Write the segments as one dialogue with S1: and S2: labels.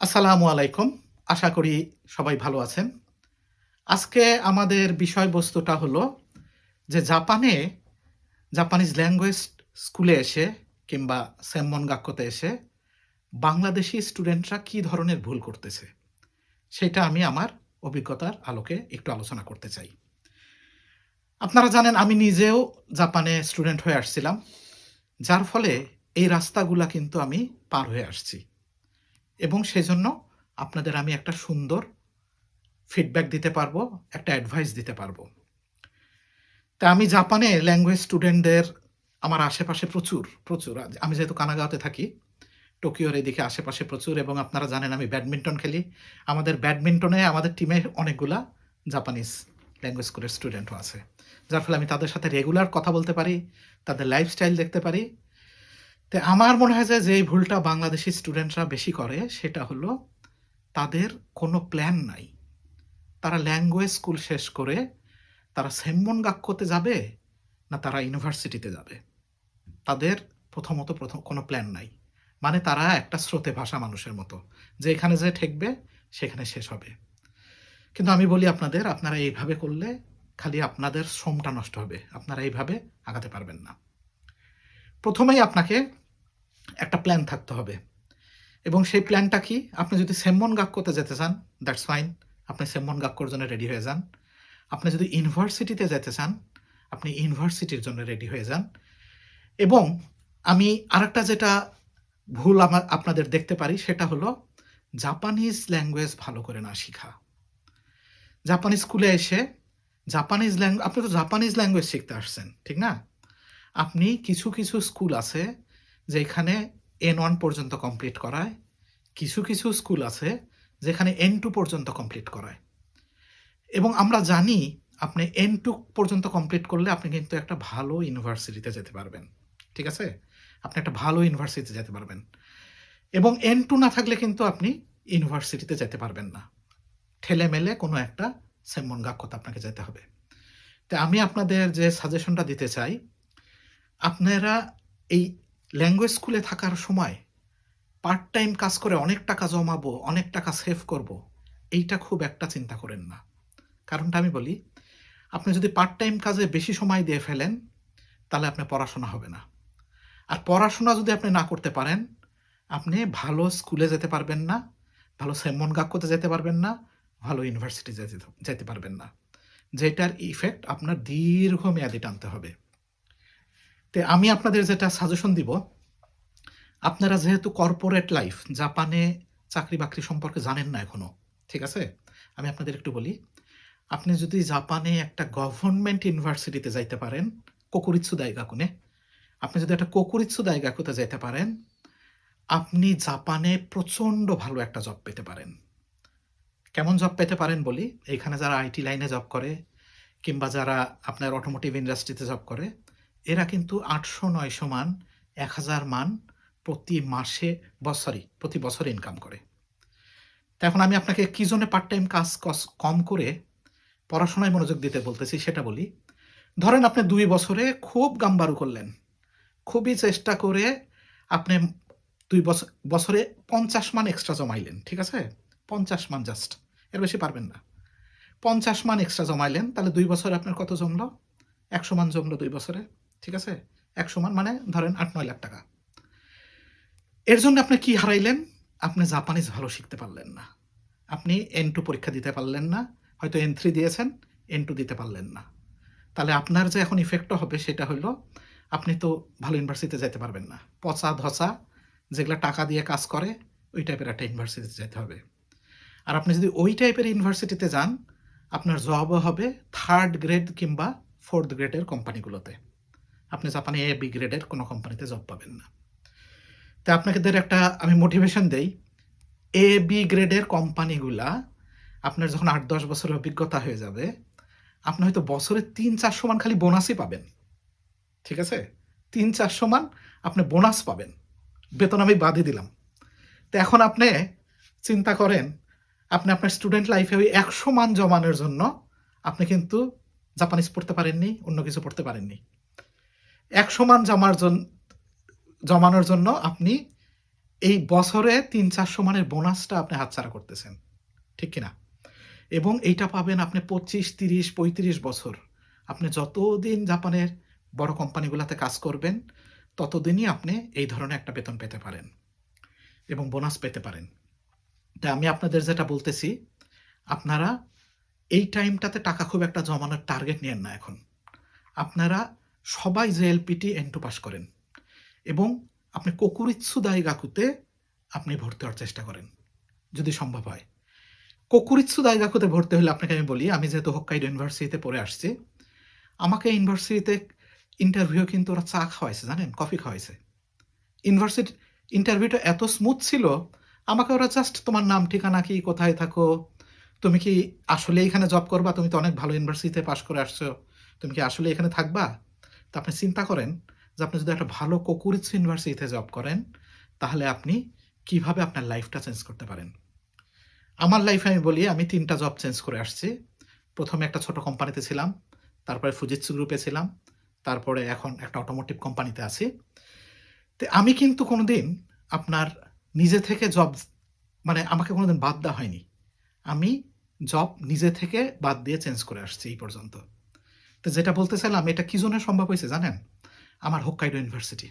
S1: আসসালামু আলাইকুম। আশা করি সবাই ভালো আছেন। আজকে আমাদের বিষয়বস্তুটা হলো যে জাপানে জাপানিজ ল্যাঙ্গুয়েজ স্কুলে এসে কিংবা সেম্মন গাক্কতে এসে বাংলাদেশি স্টুডেন্টরা কি ধরনের ভুল করতেছে, সেটা আমি আমার অভিজ্ঞতার আলোকে একটু আলোচনা করতে চাই। আপনারা জানেন আমি নিজেও জাপানে স্টুডেন্ট হয়ে আসছিলাম, যার ফলে এই রাস্তাগুলা কিন্তু আমি পার হয়ে আসছি। এবং সেজন্য আপনাদের আমি একটা সুন্দর ফিডব্যাক দিতে পারব, একটা অ্যাডভাইস দিতে পারব। তা আমি জাপানে ল্যাঙ্গুয়েজ স্টুডেন্টদের আমার আশেপাশে প্রচুর প্রচুর আমি যেহেতু কানাগাঁওতে থাকি, টোকিওর এদিকে আশেপাশে প্রচুর এবং আপনারা জানেন আমি ব্যাডমিন্টন খেলি। আমাদের ব্যাডমিন্টনে আমাদের টিমে অনেকগুলা জাপানিজ ল্যাঙ্গুয়েজ স্কুলের স্টুডেন্টও আছে। যার ফলে আমি তাদের সাথে রেগুলার কথা বলতে পারি, তাদের লাইফস্টাইল দেখতে পারি তো আমার মনে হয় যে, যেই ভুলটা বাংলাদেশি স্টুডেন্টরা বেশি করে, সেটা হলো তাদের কোনো প্ল্যান নাই। তারা ল্যাঙ্গুয়েজ স্কুল শেষ করে তারা সেম্মন গাক্কতে যাবে না তারা ইউনিভার্সিটিতে যাবে। তাদের প্রথমত প্রথম কোনো প্ল্যান নাই। মানে তারা একটা স্রোতে ভাষা মানুষের মতো। যে এখানে যে ঠেকবে, সেখানে শেষ হবে। কিন্তু আমি বলি আপনাদের, আপনারা এইভাবে করলে খালি আপনাদের শ্রমটা নষ্ট হবে। আপনারা এইভাবে আগাতে পারবেন না। প্রথমেই আপনাকে একটা প্ল্যান থাকতে হবে। এবং সেই প্ল্যানটা কি? আপনি যদি সেম্মন গাক্কতে যেতে চান দ্যাটস ফাইন আপনি সেম্মন গাক্কর জন্য রেডি হয়ে যান। আপনি যদি ইউনিভার্সিটিতে যেতে চান, আপনি ইউনিভার্সিটির জন্য রেডি হয়ে যান। এবং আমি আরেকটা যেটা ভুল আমার, আপনাদের দেখতে পারি, সেটা হলো জাপানিজ ল্যাঙ্গুয়েজ ভালো করে না শেখা। জাপানি স্কুলে এসে জাপানিজ ল্যাঙ্গুয়েজ আপনি তো জাপানিজ ল্যাঙ্গুয়েজ শিখতে আসছেন, ঠিক না? আপনি কিছু কিছু স্কুল আছে যেখানে এন ওয়ান পর্যন্ত কমপ্লিট করায়, কিছু কিছু স্কুল আছে যেখানে এন টু পর্যন্ত কমপ্লিট করায়। এবং আমরা জানি আপনি এন টু পর্যন্ত কমপ্লিট করলে আপনি কিন্তু একটা ভালো ইউনিভার্সিটিতে যেতে পারবেন। ঠিক আছে? আপনি একটা ভালো ইউনিভার্সিটিতে যেতে পারবেন। এবং এন টু না থাকলে কিন্তু আপনি ইউনিভার্সিটিতে যেতে পারবেন না। ঠেলে মেলে কোনো একটা সেমন গাক্ষত আপনাকে যেতে হবে। তো আমি আপনাদের যে সাজেশনটা দিতে চাই, আপনারা এই ল্যাঙ্গুয়েজ স্কুলে থাকার সময় পার্ট টাইম কাজ করে অনেক টাকা জমাবো, অনেক টাকা সেভ করব, এইটা খুব একটা চিন্তা করেন না। কারণটা আমি বলি, আপনি যদি পার্ট টাইম কাজে বেশি সময় দিয়ে ফেলেন, তাহলে আপনার পড়াশোনা হবে না। আর পড়াশোনা যদি আপনি না করতে পারেন, আপনি ভালো স্কুলে যেতে পারবেন না, ভালো সেমন গাক্কতে যেতে পারবেন না, ভালো ইউনিভার্সিটি যেতে যেতে পারবেন না। যেটার ইফেক্ট আপনার দীর্ঘমেয়াদী টানতে হবে। তে আমি আপনাদের যেটা সাজেশন দিব, আপনারা যেহেতু কর্পোরেট লাইফ জাপানে চাকরি বাকরি সম্পর্কে জানেন না এখনও, ঠিক আছে? আমি আপনাদের একটু বলি, আপনি যদি জাপানে একটা গভর্নমেন্ট ইউনিভার্সিটিতে যাইতে পারেন, কোকুরিৎসু দাইগাকুনে আপনি যদি একটা কোকুরিৎসু দাইগাকুতে যাইতে পারেন, আপনি জাপানে প্রচণ্ড ভালো একটা জব পেতে পারেন। কেমন জব পেতে পারেন বলি, এখানে যারা আইটি লাইনে জব করে, কিংবা যারা আপনার অটোমোটিভ ইন্ডাস্ট্রিতে জব করে এরা কিন্তু আটশো নয়শো মান এক হাজার মান প্রতি মাসে সরি প্রতি বছর ইনকাম করে। এখন আমি আপনাকে কি জন্য পার্ট টাইম কাজ কম করে পড়াশোনায় মনোযোগ দিতে বলতেছি সেটা বলি। ধরেন আপনি দুই বছরে খুব গাম্বারু করলেন। খুবই চেষ্টা করে আপনি দুই বছর বছরে পঞ্চাশ মান এক্সট্রা জমাইলেন, ঠিক আছে? পঞ্চাশ মান জাস্ট এর বেশি পারবেন না। পঞ্চাশ মান এক্সট্রা জমাইলেন, তাহলে দুই বছরে আপনার কত জমলো? একশো মান জমলো দুই বছরে। ঠিক আছে? এক মান মানে ধরেন আট, নয় লাখ টাকা। এর জন্য আপনি কি হারাইলেন? আপনি জাপানিজ ভালো শিখতে পারলেন না। আপনি এন টু পরীক্ষা দিতে পারলেন না। হয়তো এন থ্রি দিয়েছেন এন টু দিতে পারলেন না। তাহলে আপনার যে এখন ইফেক্টটা হবে সেটা হলো আপনি তো ভালো ইউনিভার্সিটিতে যেতে পারবেন না। পচা ধসা যেগুলো টাকা দিয়ে কাজ করে, ওই টাইপের একটা ইউনিভার্সিটিতে যেতে হবে। আর আপনি যদি ওই টাইপের ইউনিভার্সিটিতে যান, আপনার জবও হবে থার্ড গ্রেড কিংবা ফোর্থ গ্রেডের কোম্পানিগুলোতে আপনি জাপানে এ বি গ্রেডের কোনো কোম্পানিতে জব পাবেন না। তা আপনাদের একটা আমি মোটিভেশন দেই। এ বি গ্রেডের কোম্পানিগুলা আপনার যখন আট, দশ বছরের অভিজ্ঞতা হয়ে যাবে, আপনি হয়তো বছরে তিন, চারশো মান খালি বোনাসই পাবেন। ঠিক আছে? তিন, চারশো মান আপনি বোনাস পাবেন। বেতন আমি বাদই দিলাম। তো এখন আপনি চিন্তা করেন, আপনি আপনার স্টুডেন্ট লাইফে ওই একশো মান জমানোর জন্য আপনি কিন্তু জাপানিজ পড়তে পারেননি, অন্য কিছু পড়তে পারেননি। একশো মান জমার জন্য জমানোর জন্য আপনি এই বছরে তিন চারশো মানের বোনাসটা আপনি হাতছাড়া করতেছেন, ঠিক কিনা? এবং এইটা পাবেন আপনি পঁচিশ, তিরিশ, পঁয়ত্রিশ বছর। আপনি যতদিন জাপানের বড় কোম্পানিগুলোতে কাজ করবেন, ততদিনই আপনি এই ধরনের একটা বেতন পেতে পারেন এবং বোনাস পেতে পারেন। তাই আমি আপনাদের যেটা বলতেছি, আপনারা এই টাইমটাতে টাকা খুব একটা জমানোর টার্গেট নেন না এখন। আপনারা সবাই যে এলপিটি এন টু পাস করেন এবং আপনি কোকুরিৎসু দায়গাকুতে আপনি ভর্তি হওয়ার চেষ্টা করেন, যদি সম্ভব হয়। কোকুরিৎসু দায়গাকুতে ভর্তি হলে আপনাকে আমি বলি, আমি যেহেতু হক্কাইডো ইউনিভার্সিটিতে পড়ে আসছি, আমাকে ইউনিভার্সিটিতে ইন্টারভিউ কিন্তু ওরা চা খাওয়াইছে, জানেন? কফি খাওয়াইছে। ইউনিভার্সিটি, ইন্টারভিউটা এত স্মুথ ছিল, আমাকে ওরা জাস্ট তোমার নাম, ঠিকানা কি, কোথায় থাকো, তুমি কি আসলে এখানে জব করবা? তুমি তো অনেক ভালো ইউনিভার্সিটিতে পাশ করে আসছো, তুমি কি আসলে এখানে থাকবা? তা আপনি চিন্তা করেন যে আপনি যদি একটা ভালো কোকুরিৎস ইউনিভার্সিটিতে জব করেন, তাহলে আপনি কীভাবে আপনার লাইফটা চেঞ্জ করতে পারেন? আমার লাইফে আমি বলি, আমি তিনটা জব চেঞ্জ করে আসছি। প্রথমে একটা ছোট কোম্পানিতে ছিলাম, তারপরে ফুজিৎসু গ্রুপে ছিলাম, তারপরে এখন একটা অটোমোটিভ কোম্পানিতে আছি। তো আমি কিন্তু কোনোদিন আপনার নিজে থেকে জব মানে আমাকে কোনোদিন বাদ দেওয়া হয়নি। আমি জব নিজে থেকে বাদ দিয়ে চেঞ্জ করে আসছি এই পর্যন্ত। তো যেটা বলতে চাইলাম এটা কি জন্য সম্ভব হয়েছে জানেন? আমার হোক্কাইডো ইউনিভার্সিটি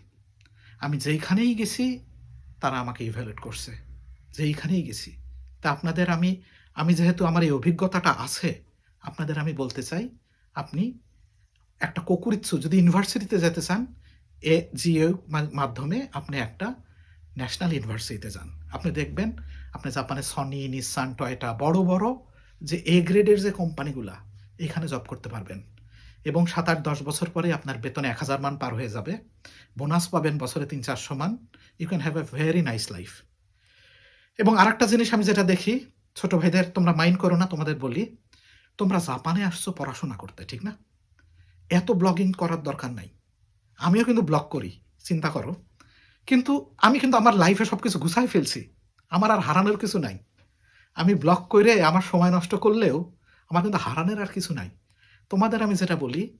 S1: আমি যেইখানেই গেছি, তারা আমাকে ইভ্যালুয়েট করছে। যেইখানেই গেছি। তা আপনাদের আমি আমি যেহেতু আমার এই অভিজ্ঞতাটা আছে, আপনাদের আমি বলতে চাই, আপনি একটা কোকুরিৎসু, যদি ইউনিভার্সিটিতে যেতে চান, এ জিও মাধ্যমে আপনি একটা ন্যাশনাল ইউনিভার্সিটিতে যান। আপনি দেখবেন, আপনি জাপানে সনি নিসান টয়টা বড় বড় যে এ গ্রেডের যে কোম্পানিগুলা, এখানে জব করতে পারবেন। এবং সাত আট দশ বছর পরে আপনার বেতন এক হাজার মান পার হয়ে যাবে। বোনাস পাবেন বছরে তিন চারশো মান। You can have a very nice life এবং আর একটা জিনিস আমি যেটা দেখি, ছোট ভাইদের তোমরা মাইন্ড করো না, তোমাদের বলি, তোমরা জাপানে আসছো পড়াশোনা করতে, ঠিক না? এত ব্লগিং করার দরকার নাই। আমিও কিন্তু ব্লগ করি, চিন্তা করো। কিন্তু আমি কিন্তু আমার লাইফে সব কিছু গুছাই ফেলছি। আমার আর হারানোর কিছু নাই। আমি ব্লগ করে আমার সময় নষ্ট করলেও আমার কিন্তু হারানোর আর কিছু নাই। তোমাদের আমি যেটা বলি,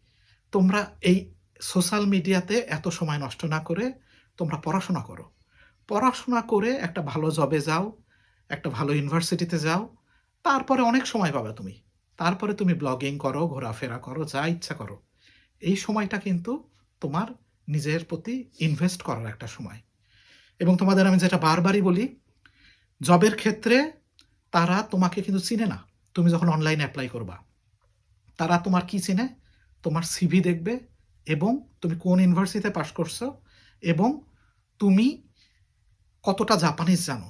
S1: তোমরা এই সোশ্যাল মিডিয়াতে এত সময় নষ্ট না করে তোমরা পড়াশোনা করো। পড়াশোনা করে একটা ভালো জবে যাও, একটা ভালো ইউনিভার্সিটিতে যাও, তারপরে অনেক সময় পাবে তুমি। তারপরে তুমি ব্লগিং করো, ঘোরাফেরা করো, যা ইচ্ছা করো। এই সময়টা কিন্তু তোমার নিজের প্রতি ইনভেস্ট করার একটা সময়। এবং তোমাদের আমি যেটা বারবারই বলি জবের ক্ষেত্রে তারা তোমাকে কিন্তু চিনে না। তুমি যখন অনলাইনে অ্যাপ্লাই করবা তারা তোমার কি চিনে? তোমার সিভি দেখবে এবং তুমি কোন ইউনিভার্সিটিতে পাশ করছ এবং তুমি কতটা জাপানিজ জানো?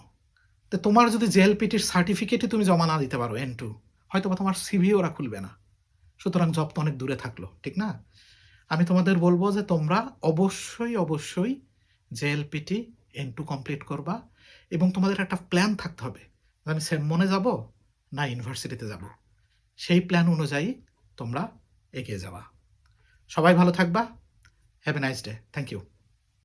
S1: তো তোমার যদি জেএলপিটির সার্টিফিকেটই তুমি জমা না দিতে পারো এন টু হয়তো বা তোমার সিভি ওরা খুলবে না। সুতরাং জব তো অনেক দূরে থাকল, ঠিক না? আমি তোমাদের বলব যে তোমরা অবশ্যই অবশ্যই জেএলপিটি এন টু কমপ্লিট করবা এবং তোমাদের একটা প্ল্যান থাকতে হবে। আমি সেমনে যাব না ইউনিভার্সিটিতে যাব। সেই প্ল্যান অনুযায়ী তোমরা এগিয়ে যাওয়া। সবাই ভালো থাকবা। Have a nice day thank you